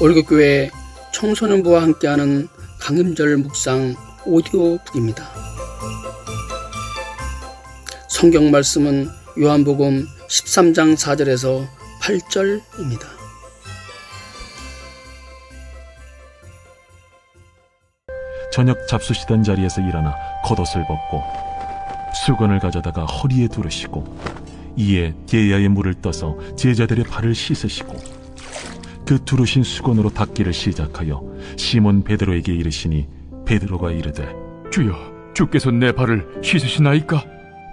월급교회 청소년부와 함께하는 강림절 묵상 오디오북입니다. 성경 말씀은 요한복음 13장 4절에서 8절입니다. 저녁 잡수시던 자리에서 일어나 겉옷을 벗고 수건을 가져다가 허리에 두르시고 이에 게야의 물을 떠서 제자들의 발을 씻으시고 그 두르신 수건으로 닦기를 시작하여 시몬 베드로에게 이르시니 베드로가 이르되 주여, 주께서 내 발을 씻으시나이까?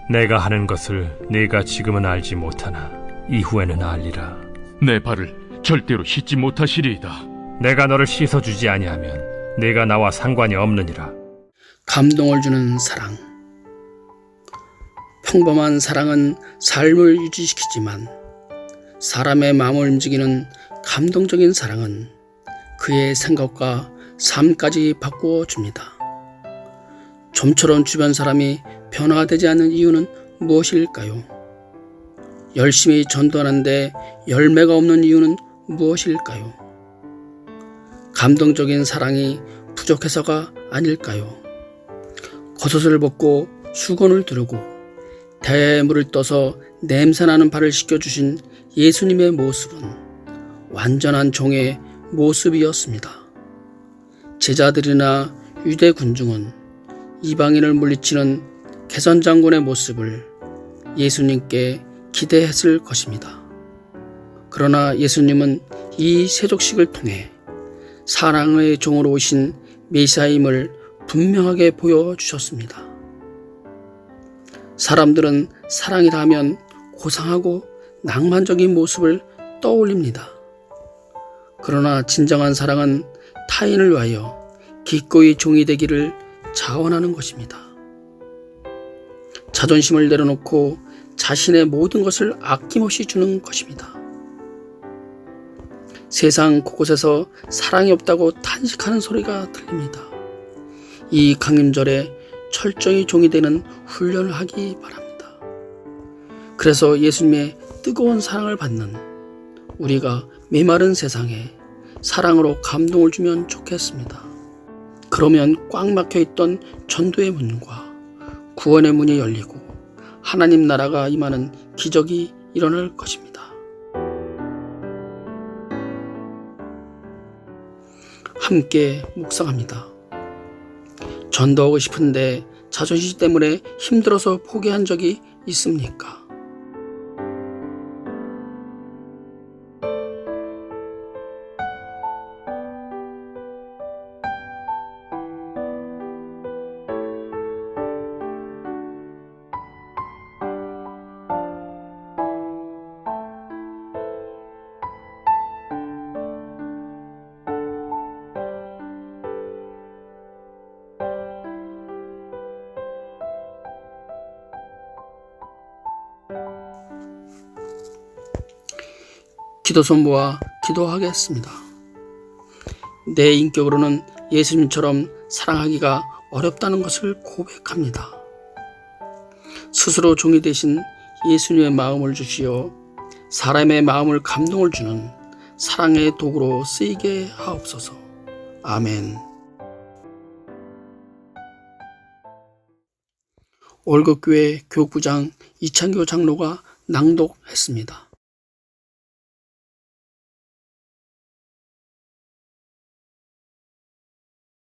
내가 하는 것을 네가 지금은 알지 못하나 이후에는 알리라. 내 발을 절대로 씻지 못하시리이다. 내가 너를 씻어주지 아니하면 네가 나와 상관이 없느니라. 감동을 주는 사랑. 평범한 사랑은 삶을 유지시키지만 사람의 마음을 움직이는 감동적인 사랑은 그의 생각과 삶까지 바꾸어 줍니다. 좀처럼 주변 사람이 변화되지 않는 이유는 무엇일까요? 열심히 전도하는데 열매가 없는 이유는 무엇일까요? 감동적인 사랑이 부족해서가 아닐까요? 겉옷을 벗고 수건을 두르고 대물을 떠서 냄새나는 발을 씻겨주신 예수님의 모습은 완전한 종의 모습이었습니다. 제자들이나 유대 군중은 이방인을 물리치는 개선 장군의 모습을 예수님께 기대했을 것입니다. 그러나 예수님은 이 세족식을 통해 사랑의 종으로 오신 메시아임을 분명하게 보여주셨습니다. 사람들은 사랑이라 하면 고상하고 낭만적인 모습을 떠올립니다. 그러나 진정한 사랑은 타인을 위하여 기꺼이 종이 되기를 자원하는 것입니다. 자존심을 내려놓고 자신의 모든 것을 아낌없이 주는 것입니다. 세상 곳곳에서 사랑이 없다고 탄식하는 소리가 들립니다. 이 강림절에 철저히 종이 되는 훈련을 하기 바랍니다. 그래서 예수님의 뜨거운 사랑을 받는 우리가 메마른 세상에 사랑으로 감동을 주면 좋겠습니다. 그러면 꽉 막혀 있던 전도의 문과 구원의 문이 열리고 하나님 나라가 임하는 기적이 일어날 것입니다. 함께 묵상합니다. 전도하고 싶은데 자존심 때문에 힘들어서 포기한 적이 있습니까? 기도 손 모아 기도하겠습니다. 내 인격으로는 예수님처럼 사랑하기가 어렵다는 것을 고백합니다. 스스로 종이 되신 예수님의 마음을 주시어 사람의 마음을 감동을 주는 사랑의 도구로 쓰이게 하옵소서. 아멘. 월급교회 교구장 이창교 장로가 낭독했습니다.